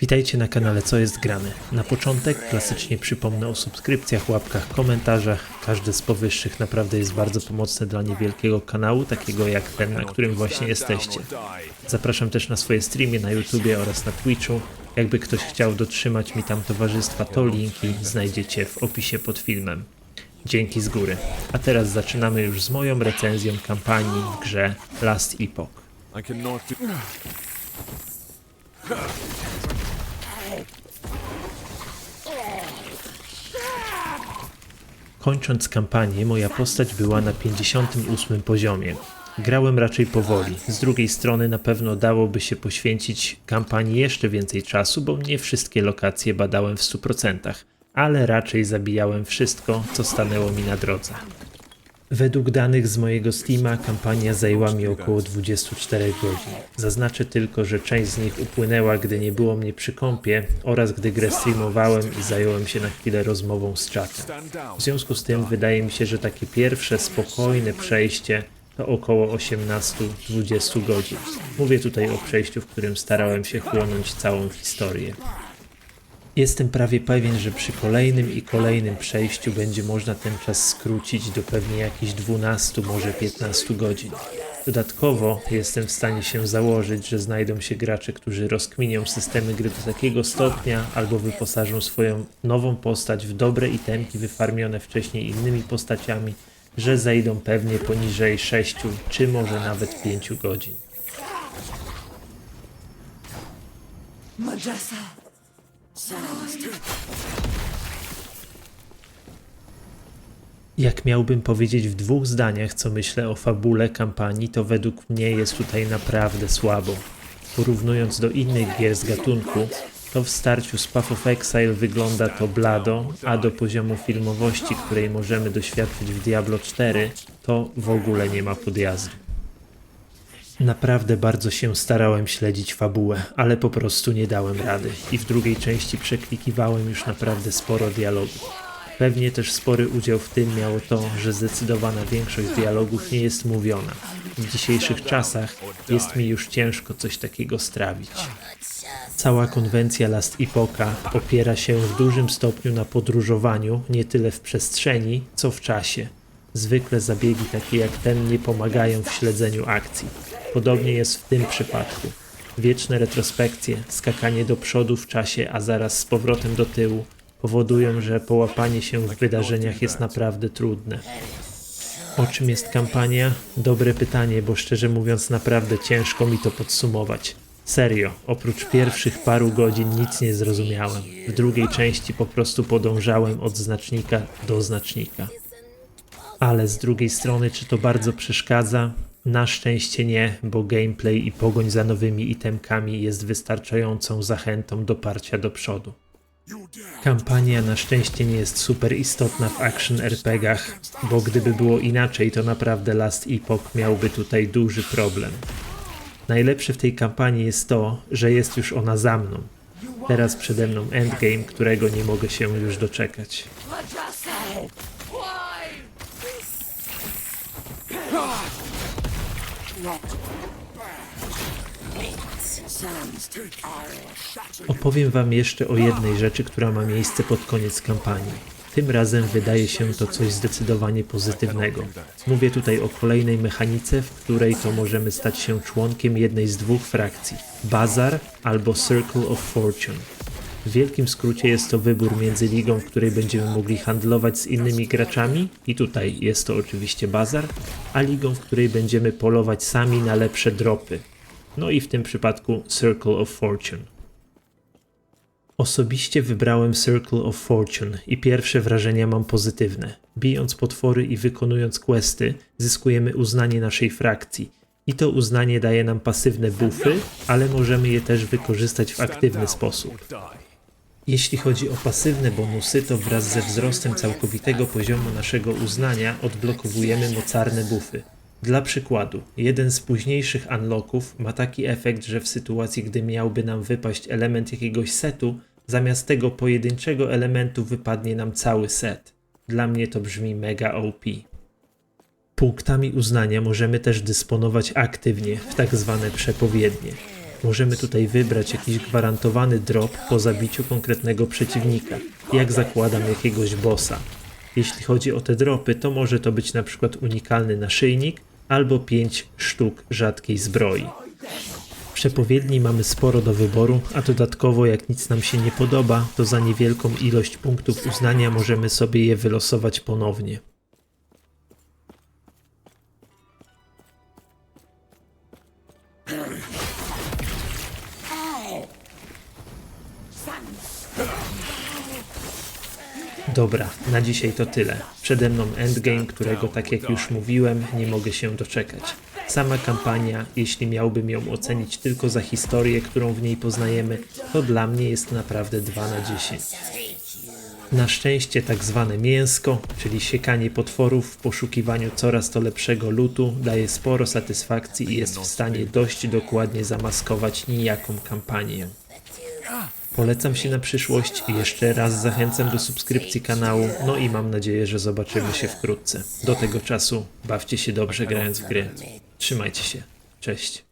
Witajcie na kanale Co jest grane. Na początek klasycznie przypomnę o subskrypcjach, łapkach, komentarzach. Każde z powyższych naprawdę jest bardzo pomocne dla niewielkiego kanału, takiego jak ten, na którym właśnie jesteście. Zapraszam też na swoje streamy na YouTubie oraz na Twitchu. Jakby ktoś chciał dotrzymać mi tam towarzystwa, to linki znajdziecie w opisie pod filmem. Dzięki z góry. A teraz zaczynamy już z moją recenzją kampanii w grze Last Epoch. Kończąc kampanię, moja postać była na 58 poziomie. Grałem raczej powoli. Z drugiej strony na pewno dałoby się poświęcić kampanii jeszcze więcej czasu, bo nie wszystkie lokacje badałem w 100%, ale raczej zabijałem wszystko, co stanęło mi na drodze. Według danych z mojego Steama kampania zajęła mi około 24 godzin. Zaznaczę tylko, że część z nich upłynęła, gdy nie było mnie przy kąpie oraz gdy grę streamowałem i zająłem się na chwilę rozmową z czatem. W związku z tym wydaje mi się, że takie pierwsze spokojne przejście to około 18-20 godzin. Mówię tutaj o przejściu, w którym starałem się chłonąć całą historię. Jestem prawie pewien, że przy kolejnym i kolejnym przejściu będzie można ten czas skrócić do pewnie jakichś 12, może 15 godzin. Dodatkowo jestem w stanie się założyć, że znajdą się gracze, którzy rozkminią systemy gry do takiego stopnia albo wyposażą swoją nową postać w dobre itemki wyfarmione wcześniej innymi postaciami, że zejdą pewnie poniżej 6 czy może nawet 5 godzin. Jak miałbym powiedzieć w dwóch zdaniach, co myślę o fabule kampanii, to według mnie jest tutaj naprawdę słabo. Porównując do innych gier z gatunku, to w starciu z Path of Exile wygląda to blado, a do poziomu filmowości, której możemy doświadczyć w Diablo 4, to w ogóle nie ma podjazdu. Naprawdę bardzo się starałem śledzić fabułę, ale po prostu nie dałem rady i w drugiej części przeklikiwałem już naprawdę sporo dialogów. Pewnie też spory udział w tym miało to, że zdecydowana większość dialogów nie jest mówiona. W dzisiejszych czasach jest mi już ciężko coś takiego strawić. Cała konwencja Last Epocha opiera się w dużym stopniu na podróżowaniu, nie tyle w przestrzeni, co w czasie. Zwykle zabiegi takie jak ten nie pomagają w śledzeniu akcji. Podobnie jest w tym przypadku. Wieczne retrospekcje, skakanie do przodu w czasie, a zaraz z powrotem do tyłu powodują, że połapanie się w wydarzeniach jest naprawdę trudne. O czym jest kampania? Dobre pytanie, bo szczerze mówiąc, naprawdę ciężko mi to podsumować. Serio, oprócz pierwszych paru godzin nic nie zrozumiałem. W drugiej części po prostu podążałem od znacznika do znacznika. Ale z drugiej strony, czy to bardzo przeszkadza? Na szczęście nie, bo gameplay i pogoń za nowymi itemkami jest wystarczającą zachętą do parcia do przodu. Kampania na szczęście nie jest super istotna w action RPGach, bo gdyby było inaczej, to naprawdę Last Epoch miałby tutaj duży problem. Najlepsze w tej kampanii jest to, że jest już ona za mną. Teraz przede mną endgame, którego nie mogę się już doczekać. Madrasa. Opowiem Wam jeszcze o jednej rzeczy, która ma miejsce pod koniec kampanii. Tym razem wydaje się to coś zdecydowanie pozytywnego. Mówię tutaj o kolejnej mechanice, w której to możemy stać się członkiem jednej z dwóch frakcji Bazar albo Circle of Fortune. W wielkim skrócie jest to wybór między ligą, w której będziemy mogli handlować z innymi graczami, i tutaj jest to oczywiście bazar, a ligą, w której będziemy polować sami na lepsze dropy. No i w tym przypadku Circle of Fortune. Osobiście wybrałem Circle of Fortune i pierwsze wrażenia mam pozytywne. Bijąc potwory i wykonując questy, zyskujemy uznanie naszej frakcji. I to uznanie daje nam pasywne buffy, ale możemy je też wykorzystać w aktywny sposób. Jeśli chodzi o pasywne bonusy, to wraz ze wzrostem całkowitego poziomu naszego uznania odblokowujemy mocarne buffy. Dla przykładu, jeden z późniejszych unlocków ma taki efekt, że w sytuacji, gdy miałby nam wypaść element jakiegoś setu, zamiast tego pojedynczego elementu wypadnie nam cały set. Dla mnie to brzmi mega OP. Punktami uznania możemy też dysponować aktywnie w tak zwane przepowiednie. Możemy tutaj wybrać jakiś gwarantowany drop po zabiciu konkretnego przeciwnika, jak zakładam jakiegoś bossa. Jeśli chodzi o te dropy, to może to być na przykład unikalny naszyjnik albo 5 sztuk rzadkiej zbroi. Przepowiedni mamy sporo do wyboru, a dodatkowo jak nic nam się nie podoba, to za niewielką ilość punktów uznania możemy sobie je wylosować ponownie. Dobra, na dzisiaj to tyle. Przede mną endgame, którego tak jak już mówiłem, nie mogę się doczekać. Sama kampania, jeśli miałbym ją ocenić tylko za historię, którą w niej poznajemy, to dla mnie jest naprawdę 2 na 10. Na szczęście tak zwane mięsko, czyli siekanie potworów w poszukiwaniu coraz to lepszego lutu, daje sporo satysfakcji i jest w stanie dość dokładnie zamaskować nijaką kampanię. Polecam się na przyszłość i jeszcze raz zachęcam do subskrypcji kanału, no i mam nadzieję, że zobaczymy się wkrótce. Do tego czasu bawcie się dobrze grając w gry. Trzymajcie się. Cześć.